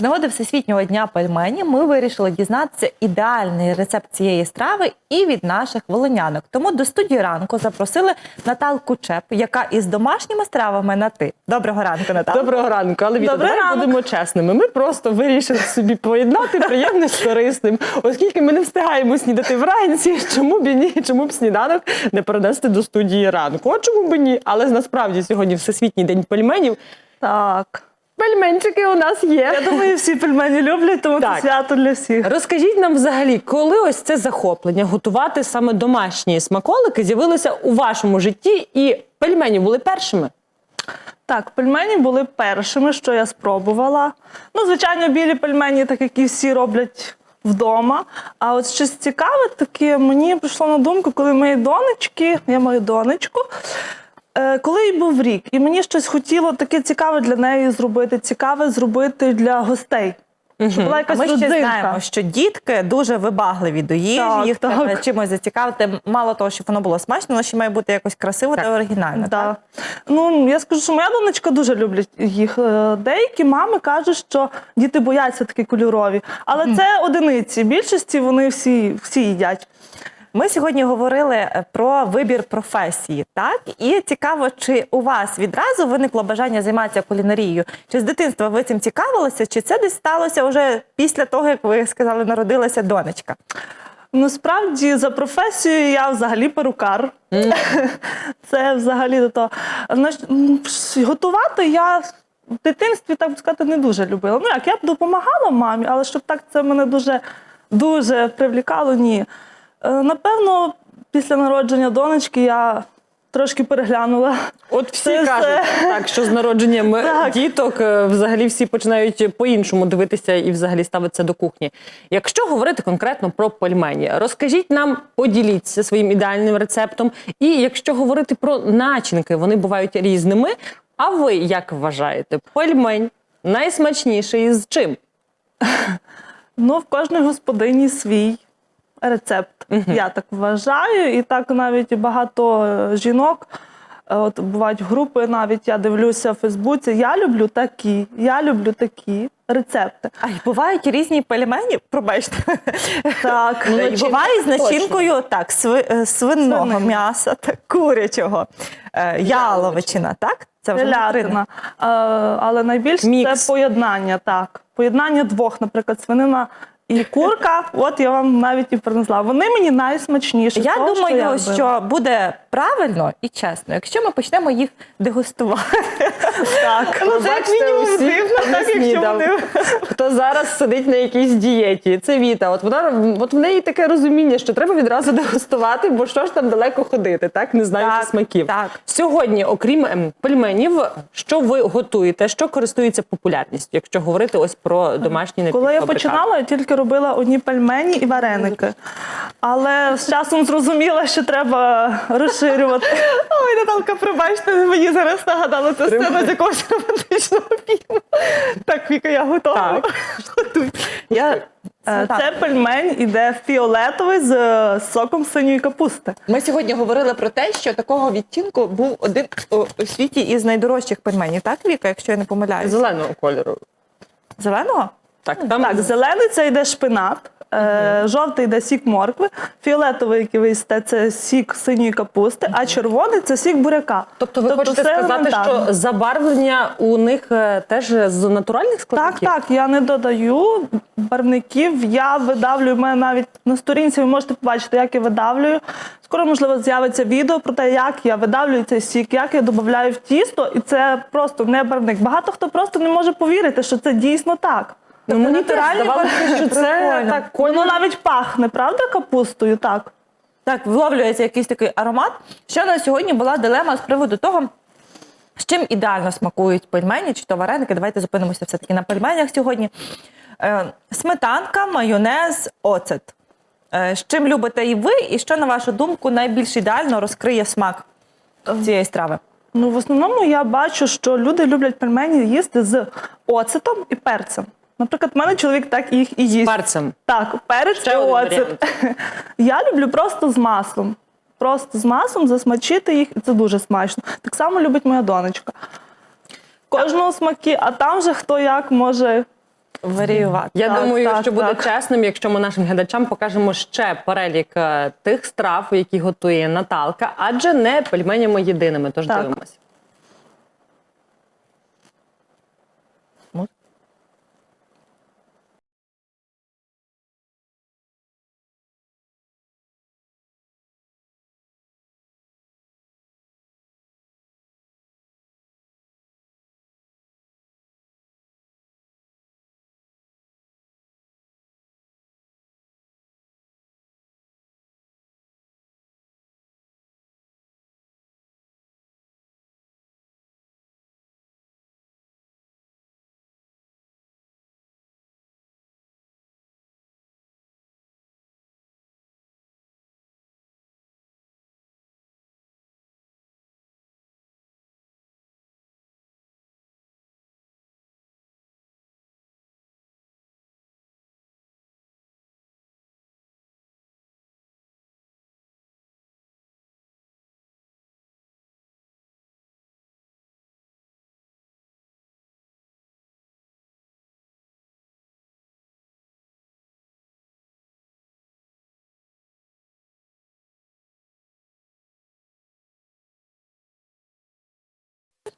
З нагоди Всесвітнього дня пельмені ми вирішили дізнатися ідеальний рецепт цієї страви і від наших волонянок. Тому до студії ранку запросили Наталку Чеп, яка із домашніми стравами на ти. Доброго ранку, Наталка. Доброго ранку, але Віта, давай ранок. будемо чесними. Ми просто вирішили собі поєднати приємне з корисним, оскільки ми не встигаємо снідати вранці. Чому б і ні? Чому б сніданок не перенести до студії ранку? От чому б і ні? Але насправді сьогодні всесвітній день пельменів. Так. Пельменчики у нас є. Я думаю, всі пельмені люблять, тому це свято для всіх. Розкажіть нам взагалі, коли ось це захоплення готувати саме домашні смаколики з'явилося у вашому житті, і пельмені були першими? Так, пельмені були першими, що я спробувала. Ну, звичайно, білі пельмені, так як і всі роблять вдома. А от щось цікаве таке мені прийшло на думку, коли моєї донечки, я маю донечку. Е, Коли їй був рік, і мені щось хотіло таке цікаве для неї зробити, цікаве зробити для гостей. Щоб була А ми ще родзинка. знаємо, що дітки дуже вибагливі до їжі, Так, їх так. треба чимось зацікавити. Мало того, щоб воно було смачно, воно ще має бути якось красиво та оригінально. Да. Так? Ну, я скажу, що моя донечка дуже люблять їх. Е, Деякі мами кажуть, що діти бояться такі кольорові. Але це одиниці. Більшості вони всі, всі їдять. Ми сьогодні говорили е, про вибір професії, так і цікаво, чи у вас відразу виникло бажання займатися кулінарією? Чи з дитинства ви цим цікавилися, чи це десь сталося вже після того, як ви сказали, народилася донечка? Насправді, за професією я взагалі перукар. Це взагалі до того. Готувати я в дитинстві, так би сказати, не дуже любила. Ну як, я б допомагала мамі, але щоб так це мене дуже, дуже привлікало, ні. Е, Напевно, після народження донечки я трошки переглянула. От всі Це кажуть, все. так що з народженням Так. діток е, взагалі всі починають по-іншому дивитися і взагалі ставитися до кухні. Якщо говорити конкретно про пельмені, розкажіть нам, поділіться своїм ідеальним рецептом. І якщо говорити про начинки, вони бувають різними. А ви як вважаєте, пельмень найсмачніший з чим? Ну, в кожної господині свій рецепт. Я так вважаю. І так навіть багато е, жінок. е, От бувають групи, навіть я дивлюся в Фейсбуці. Я люблю такі, я люблю такі рецепти. А й бувають різні пельмені, пробачте. Так, Ну, і буває з точно. начинкою так, сви, е, свиного Свинини. м'яса, так, курячого, е, яловичина, так? Це вже телятина. Е, Але найбільше Мікс. це поєднання. Так, поєднання двох, наприклад, свинина. І курка, от я вам навіть і принесла. Вони мені найсмачніші. Я того, думаю, я що, буде правильно і чесно, якщо ми почнемо їх дегустувати. так. Ну, це як мінімум усі, дивно, так, якщо снідав. вони- Хто зараз сидить на якійсь дієті? Це Віта. От вона от в неї таке розуміння, що треба відразу дегустувати, бо що ж там далеко ходити, так не знаючи Так, смаків. так. Сьогодні, окрім ем, пельменів, що ви готуєте, що користується популярністю, якщо говорити ось про домашні Коли я починала, я тільки робила одні пельмені і вареники. Але з часом зрозуміла, що треба розширювати. Ой, Наталка, пробачте, мені зараз нагадала це сцена з якогось романтичного фільму. Так, Віка, я готова. Я... Е, Це пельмень іде фіолетовий з соком синьої капусти. Ми сьогодні говорили про те, що такого відтінку був один у світі із найдорожчих пельменів, так, Віка, якщо я не помиляюсь? зеленого кольору. Зеленого? Так, там Так, зелений це йде шпинат, е, жовтий йде сік моркви, фіолетовий, який ви їсте, це сік синьої капусти, а червоний це сік буряка. Тобто ви хочете все сказати, елементарно. що забарвлення у них е, теж з натуральних Так, складників? так, я не додаю барвників. Я видавлюю. Мене навіть на сторінці ви можете побачити, як я видавлюю. Скоро, можливо, з'явиться відео про те, як я видавлюю цей сік, як я додаю в тісто, і це просто не барвник. Багато хто просто не може повірити, що це дійсно так. Ну, мені теж натуральні здавалося, що це Прикольно. так Воно навіть пахне, правда, капустою? Так. Так, вловлюється якийсь такий аромат. Що на сьогодні була дилема з приводу того, з чим ідеально смакують пельмені чи то вареники. Давайте зупинимося все-таки на пельменях сьогодні. Е, сметанка, майонез, оцет. Е, з чим любите і ви, і що, на вашу думку, найбільш ідеально розкриє смак цієї страви? Ну, в основному я бачу, що люди люблять пельмені їсти з оцетом і перцем. Наприклад, в мене чоловік так їх і їсть. Перцем. Так, перець Ще і один оцет. Я люблю просто з маслом. Просто з маслом засмачити їх, і це дуже смачно. Так само любить моя донечка. Кожного смаки, а там же хто як може варіювати. Я Так, думаю, так, що буде так. чесним, якщо ми нашим глядачам покажемо ще перелік е, тих страв, які готує Наталка, адже не пельменями єдиними. Тож Так. дивимося.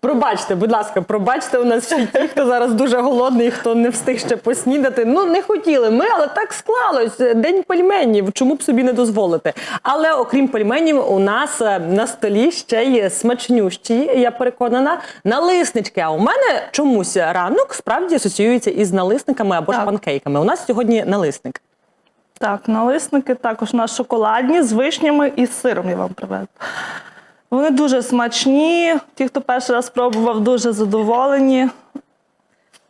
Пробачте, будь ласка, пробачте у нас всі ті, хто зараз дуже голодний, хто не встиг ще поснідати. Ну не хотіли ми, але так склалось. День пельменів. Чому б собі не дозволити? Але окрім пельменів, у нас е, на столі ще є смачнющі, я переконана, налиснички. А у мене чомусь ранок справді асоціюється із налисниками або ж панкейками. У нас сьогодні налисник. Так, налисники також у нас шоколадні з вишнями і з сиром я вам приведу. Вони дуже смачні. Ті, хто перший раз пробував, дуже задоволені.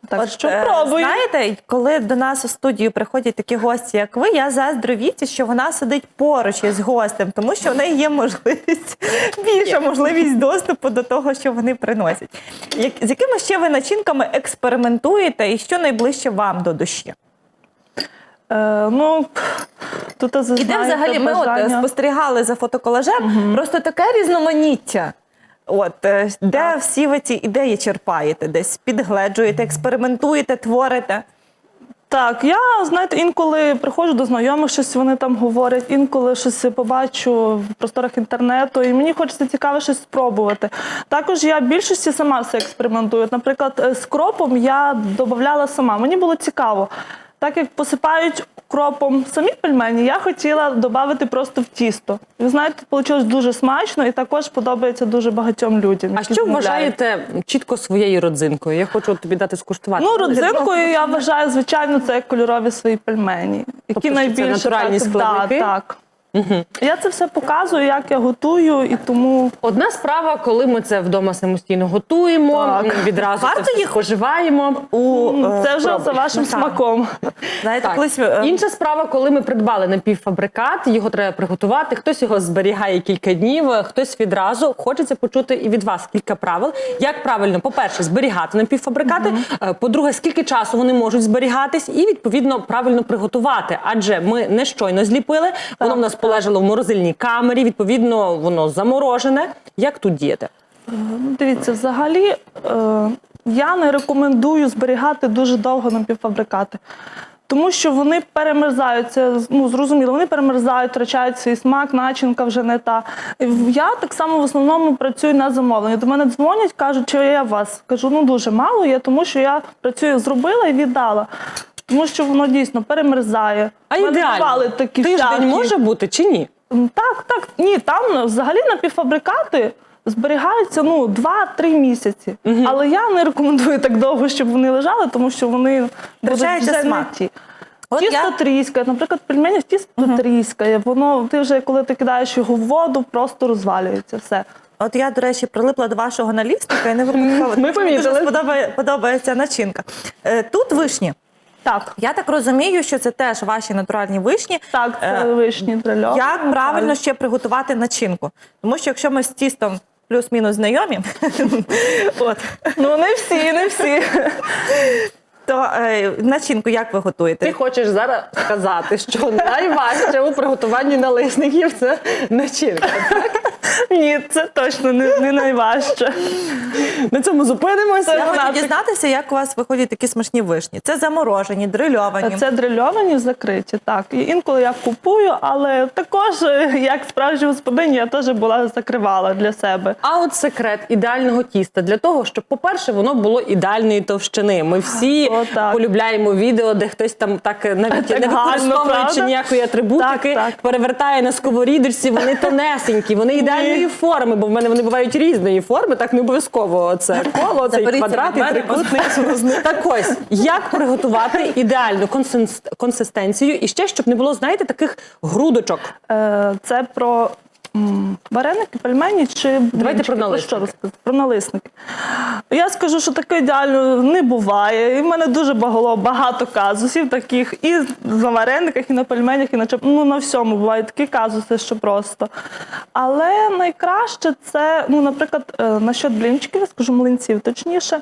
Так От, що е, пробуй. Знаєте, коли до нас у студію приходять такі гості, як ви, я заздрю Віці, що вона сидить поруч із гостем, тому що в неї є можливість, більша можливість доступу до того, що вони приносять. Як, з якими ще ви начинками експериментуєте і що найближче вам до душі? Е, ну, тут І де взагалі ми от бажання. спостерігали за фотоколажем, просто таке різноманіття. От е, де всі ви ці ідеї черпаєте, десь підгледжуєте, експериментуєте, творите. Так, я знаєте, інколи приходжу до знайомих, щось вони там говорять, інколи щось побачу в просторах інтернету, і мені хочеться цікаве щось спробувати. Також я в більшості сама все експериментую. От, Наприклад, е, з кропом я додавала сама. Мені було цікаво. Так як посипають кропом самі пельмені, я хотіла додати просто в тісто. Ви знаєте, вийшло дуже смачно і також подобається дуже багатьом людям. А що замовляють. вважаєте чітко своєю родзинкою? Я хочу тобі дати скуштувати. Ну, родзинкою я вважаю, звичайно, це кольорові свої пельмені, які Тобто, це найбільше натуральні так, складники? Да, так. Я це все показую, як я готую, і тому Одна справа, коли ми це вдома самостійно готуємо, Так. відразу Варто це їх- споживаємо. У, е, це вже пробуй. за вашим смаком. Знаєте, Так. колись е, Інша справа, коли ми придбали напівфабрикат, його треба приготувати. Хтось його зберігає кілька днів, хтось відразу. Хочеться почути і від вас кілька правил. Як правильно, по-перше, зберігати напівфабрикати. Е, По-друге, скільки часу вони можуть зберігатись, і відповідно правильно приготувати. Адже ми не щойно зліпили, воно в нас полежало в морозильній камері. Відповідно, воно заморожене. Як тут діяти? Ну, Дивіться, взагалі е, я не рекомендую зберігати дуже довго напівфабрикати. Тому що вони перемерзають, це ну, зрозуміло, вони перемерзають, втрачають свій смак, начинка вже не та. Я так само в основному працюю на замовлення. До мене дзвонять, кажуть, що я вас. Кажу, ну дуже мало є, тому що я працюю, зробила і віддала. Тому що воно дійсно перемерзає. А мене ідеально бували такі тиждень всякі. може бути чи ні? М, Так, так. Ні, там взагалі напівфабрикати зберігаються ну 2-3 місяці. Але я не рекомендую так довго, щоб вони лежали, тому що вони будуть Втрачається вже смак. От тісто я- тріскає, наприклад, пельмені тісто тріскає, воно ти вже коли ти кидаєш його в воду, просто розвалюється все. От я, до речі, прилипла до вашого налісника і не випадково. Ми Мені дуже сподобає- подобається начинка. Е, Тут вишні. Так, Я так розумію, що це теж ваші натуральні вишні. так, це Е, вишні трильові. Як правильно ще приготувати начинку? Тому що якщо ми з тістом плюс-мінус знайомі, от, Ну не всі, не всі. То е, начинку як ви готуєте? Ти хочеш зараз сказати, що найважче у приготуванні налисників це начинка. Ні, це точно не, не найважче. На цьому зупинимося. Я хочу дізнатися, як у вас виходять такі смачні вишні. Це заморожені, дрильовані. Це дрильовані закриті, так. І інколи я купую, але також, як справжня господиня, я теж була закривала для себе. А от секрет ідеального тіста для того, щоб, по-перше, воно було ідеальної товщини. Ми всі О, так. полюбляємо відео, де хтось там так навіть Так не використовуючи ніякої атрибутики, Так, так. перевертає на сковорідочці. Вони тонесенькі, вони ідеальної форми, бо в мене вони бувають різної форми. Так не обов'язково це коло, цей квадрат і трикутник. Так ось як приготувати ідеальну консистенцію і ще щоб не було, знаєте, таких грудочок. Е, Це про вареники, пельмені чи блінчики? про налисники. що розказати? Про налисники. Я скажу, що таке ідеально не буває. І в мене дуже багало багато казусів таких і на варениках, і на пельменях, і на чоп... ну, на всьому бувають такі казуси, що просто. Але найкраще це, ну, наприклад, е, насчет блінчиків, я скажу млинців, точніше.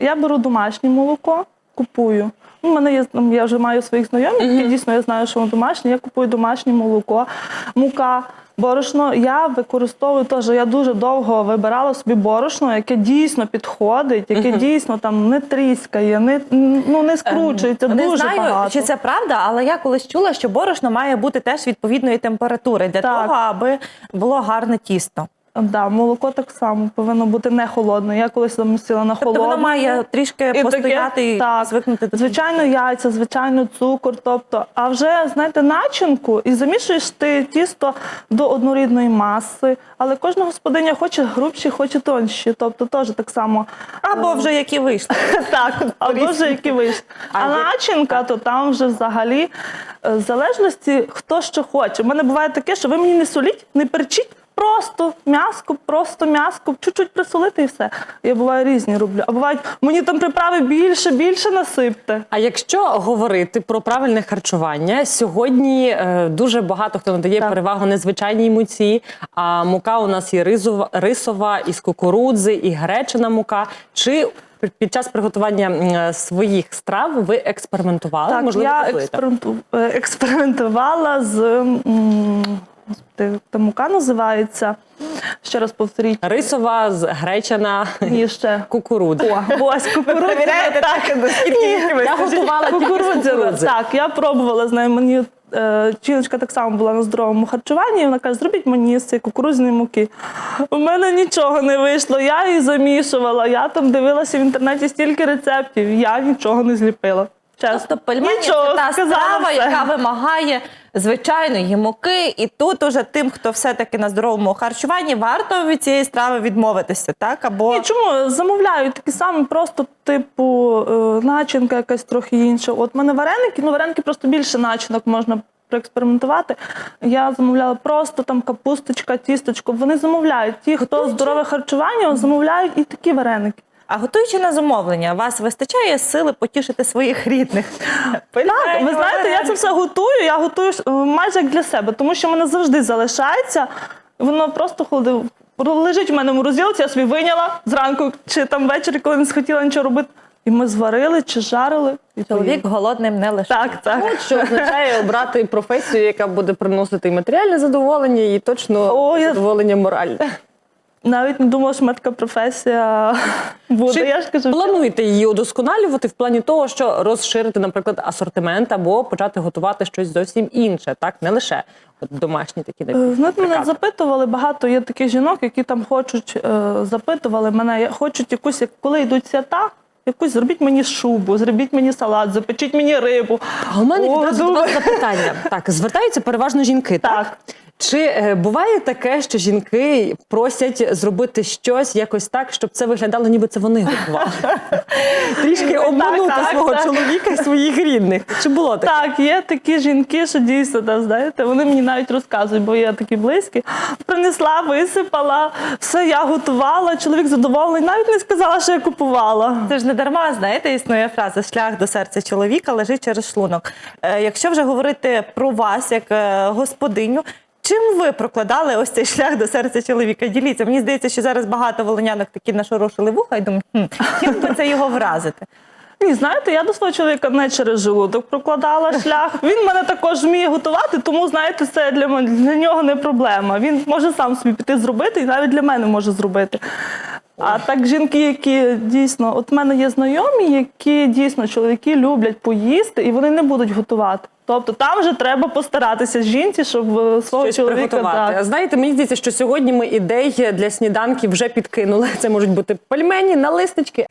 Я беру домашнє молоко, купую. У мене є я вже маю своїх знайомих, які дійсно я знаю, що воно домашнє. Я купую домашнє молоко, мука. Борошно я використовую теж. Я дуже довго вибирала собі борошно, яке дійсно підходить, яке дійсно там не тріскає, не ну не скручується. Не дуже знаю, багато. чи це правда, але я колись чула, що борошно має бути теж відповідної температури для Так. того, аби було гарне тісто. Да, молоко так само повинно бути не холодне. Я колись замісила на Тобто холодне. воно має трішки І таке, і так, звикнути до звичайно, яйця, звичайно, цукор. Тобто, а вже знаєте, начинку і замішуєш ти тісто до однорідної маси. Але кожна господиня хоче грубші, хоче тонші. Тобто теж так само. або вже які вийшли. Так, або вже які вийшли. А А начинка, то там вже взагалі е, в залежності хто що хоче. У мене буває таке, що ви мені не соліть, не перчіть. Просто м'яско, просто м'яско, чуть-чуть присолити і все. Я буває різні роблю. А бувають, мені там приправи більше, більше насипте. А якщо говорити про правильне харчування, сьогодні е, дуже багато хто надає Так. перевагу незвичайній муці. А мука у нас є ризова, рисова, із кукурудзи, і гречана мука. Чи під час приготування м, своїх страв ви експериментували? Так, Можливо, я готуєте? експерименту, е, експериментувала з м, та мука називається. Ще раз повторіть. Рисова, з- гречана, І ще. кукурудза. О, ось. Перевіряєте так, наскільки Я готувала кукурудзи. Так, я пробувала з нею. Мені е, жіночка так само була на здоровому харчуванні. І вона каже, зробіть мені з цієї кукурудзяної муки. У мене нічого не вийшло. Я її замішувала. Я там дивилася в інтернеті стільки рецептів. Я нічого не зліпила. Тобто пельмені Нічого, це та сказала страва, все. яка вимагає звичайної муки. І тут уже тим, хто все-таки на здоровому харчуванні, варто від цієї страви відмовитися, так? Або Ні, чому замовляють такі самі, просто типу е, начинка якась трохи інша. От в мене вареники, ну вареники просто більше начинок можна проекспериментувати. Я замовляла просто там капусточка, тісточко. Вони замовляють. Ті, хто здорове харчування, замовляють і такі вареники. А готуючи на замовлення, вас вистачає сили потішити своїх рідних? Так, ви знаєте, я це все готую. Я готую е, майже як для себе, тому що в мене завжди залишається. Воно просто холодив. Лежить в мене в морозилці, я собі виняла зранку чи там ввечері, коли не схотіла нічого робити. І ми зварили чи жарили. І. Чоловік голодним не лише. Так, так. От що означає обрати професію, яка буде приносити і матеріальне задоволення, і точно О, я- задоволення моральне. Навіть не думала, що в мене така професія буде. Чи я ж кажу, плануєте її удосконалювати в плані того, що розширити, наприклад, асортимент або почати готувати щось зовсім інше, так не лише от домашні такі Е, Знаєте, мене запитували багато. Є таких жінок, які там хочуть, е, запитували мене, хочуть якусь, як- коли йдуть свята, якусь зробіть мені шубу, зробіть мені салат, запечіть мені рибу. А у мене відразу до вас запитання. Так, звертаються переважно жінки. Так. Так. Чи е, буває таке, що жінки просять зробити щось якось так, щоб це виглядало, ніби це вони готували? Трішки обманути свого чоловіка і своїх рідних. Чи було таке? Так, є такі жінки, що дійсно, да, знаєте, вони мені навіть розказують, бо є такі близькі. Принесла, висипала, все я готувала, чоловік задоволений, навіть не сказала, що я купувала. Це ж не дарма, знаєте, існує фраза шлях до серця чоловіка лежить через шлунок. Е, якщо вже говорити про вас як е, господиню, чим ви прокладали ось цей шлях до серця чоловіка? Діліться. Мені здається, що зараз багато волонянок такі нашорошили вуха і думають, хм, чим би це його вразити? Ні, знаєте, я до свого чоловіка не через желудок прокладала шлях. Він мене також вміє готувати, тому знаєте, це для мене для нього не проблема. Він може сам собі піти зробити і навіть для мене може зробити. А так жінки, які дійсно, от в мене є знайомі, які дійсно чоловіки люблять поїсти і вони не будуть готувати. Тобто там вже треба постаратися жінці, щоб е, свого Щось чоловіка приготувати. так. Знаєте, мені здається, що сьогодні ми ідей для сніданків вже підкинули. Це можуть бути пельмені, налиснички.